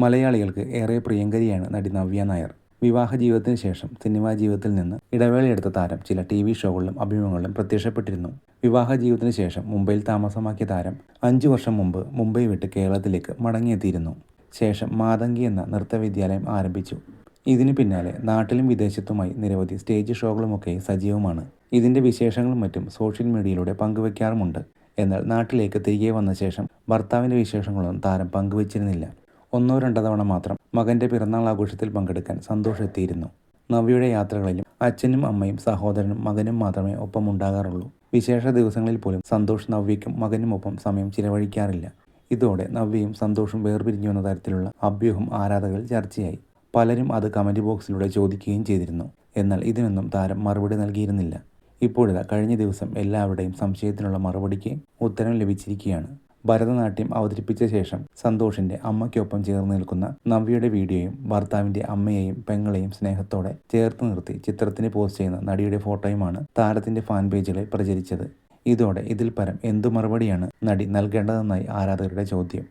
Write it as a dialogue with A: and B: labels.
A: മലയാളികൾക്ക് ഏറെ പ്രിയങ്കരിയാണ് നടി നവ്യ നായർ. വിവാഹ ജീവിതത്തിന് ശേഷം സിനിമാ ജീവിതത്തിൽ നിന്ന് ഇടവേളയെടുത്ത താരം ചില ടി വി ഷോകളിലും അഭിമുഖങ്ങളിലും പ്രത്യക്ഷപ്പെട്ടിരുന്നു. വിവാഹ ജീവിതത്തിന് ശേഷം മുംബൈയിൽ താമസമാക്കിയ താരം അഞ്ചു വർഷം മുമ്പ് മുംബൈ വിട്ട് കേരളത്തിലേക്ക് മടങ്ങിയെത്തിയിരുന്നു. ശേഷം മാതങ്കി എന്ന നൃത്തവിദ്യാലയം ആരംഭിച്ചു. ഇതിനു പിന്നാലെ നാട്ടിലും വിദേശത്തുമായി നിരവധി സ്റ്റേജ് ഷോകളുമൊക്കെ സജീവമാണ്. ഇതിന്റെ വിശേഷങ്ങളും മറ്റും സോഷ്യൽ മീഡിയയിലൂടെ പങ്കുവെക്കാറുമുണ്ട്. എന്നാൽ നാട്ടിലേക്ക് തിരികെ വന്ന ശേഷം ഭർത്താവിന്റെ വിശേഷങ്ങളൊന്നും താരം പങ്കുവച്ചിരുന്നില്ല. ഒന്നോ രണ്ടോ തവണ മാത്രം മകന്റെ പിറന്നാൾ ആഘോഷത്തിൽ പങ്കെടുക്കാൻ സന്തോഷത്തിയിരുന്നു. നവ്യയുടെ യാത്രകളിലും അച്ഛനും അമ്മയും സഹോദരനും മകനും മാത്രമേ ഒപ്പം ഉണ്ടാകാറുള്ളൂ വിശേഷ ദിവസങ്ങളിൽ പോലും സന്തോഷ് നവ്യയ്ക്കും മകനും ഒപ്പം സമയം ചിലവഴിക്കാറില്ല. ഇതോടെ നവ്യയും സന്തോഷും വേർപിരിഞ്ഞു എന്ന തരത്തിലുള്ള അഭ്യൂഹം ആരാധകർ ചർച്ചയായി. പലരും അത് കമന്റ് ബോക്സിലൂടെ ചോദിക്കുകയും ചെയ്തിരുന്നു. എന്നാൽ ഇതിനൊന്നും താരം മറുപടി നൽകിയിരുന്നില്ല. ഇപ്പോഴിതാ കഴിഞ്ഞ ദിവസം എല്ലാവരുടെയും സംശയത്തിനുള്ള മറുപടിക്ക് ഉത്തരം ലഭിച്ചിരിക്കുകയാണ്. ഭരതനാട്യം അവതരിപ്പിച്ച ശേഷം സന്തോഷിന്റെ അമ്മയ്ക്കൊപ്പം ചേർന്ന് നിൽക്കുന്ന നവ്യയുടെ വീഡിയോയും ഭർത്താവിന്റെ അമ്മയെയും പെങ്ങളെയും സ്നേഹത്തോടെ ചേർത്ത് നിർത്തി ചിത്രത്തിന് പോസ്റ്റ് ചെയ്യുന്ന നടിയുടെ ഫോട്ടോയുമാണ് താരത്തിന്റെ ഫാൻ പേജുകളിൽ പ്രചരിച്ചത്. ഇതോടെ ഇതിൽ പരം എന്തു മറുപടിയാണ് നടി നൽകേണ്ടതെന്നായി ആരാധകരുടെ ചോദ്യം.